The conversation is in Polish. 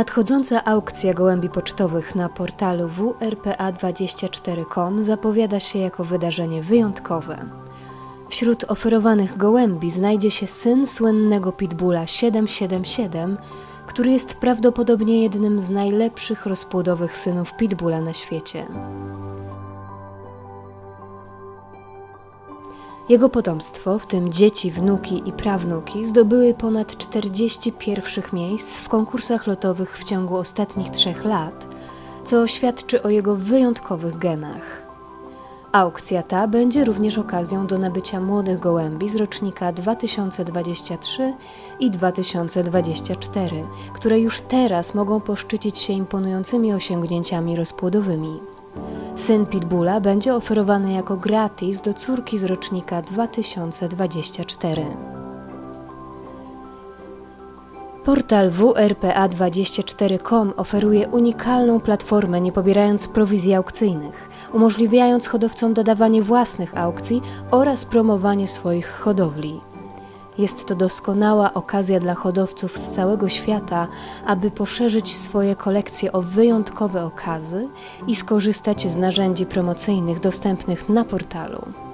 Nadchodząca aukcja gołębi pocztowych na portalu wrpa24.com zapowiada się jako wydarzenie wyjątkowe. Wśród oferowanych gołębi znajdzie się syn słynnego pitbulla 777, który jest prawdopodobnie jednym z najlepszych rozpłodowych synów pitbulla na świecie. Jego potomstwo, w tym dzieci, wnuki i prawnuki, zdobyły ponad 40 pierwszych miejsc w konkursach lotowych w ciągu ostatnich trzech lat, co świadczy o jego wyjątkowych genach. Aukcja ta będzie również okazją do nabycia młodych gołębi z rocznika 2023 i 2024, które już teraz mogą poszczycić się imponującymi osiągnięciami rozpłodowymi. Syn Pitbulla będzie oferowany jako gratis do córki z rocznika 2024. Portal WRPA24.com oferuje unikalną platformę, nie pobierając prowizji aukcyjnych, umożliwiając hodowcom dodawanie własnych aukcji oraz promowanie swoich hodowli. Jest to doskonała okazja dla hodowców z całego świata, aby poszerzyć swoje kolekcje o wyjątkowe okazy i skorzystać z narzędzi promocyjnych dostępnych na portalu.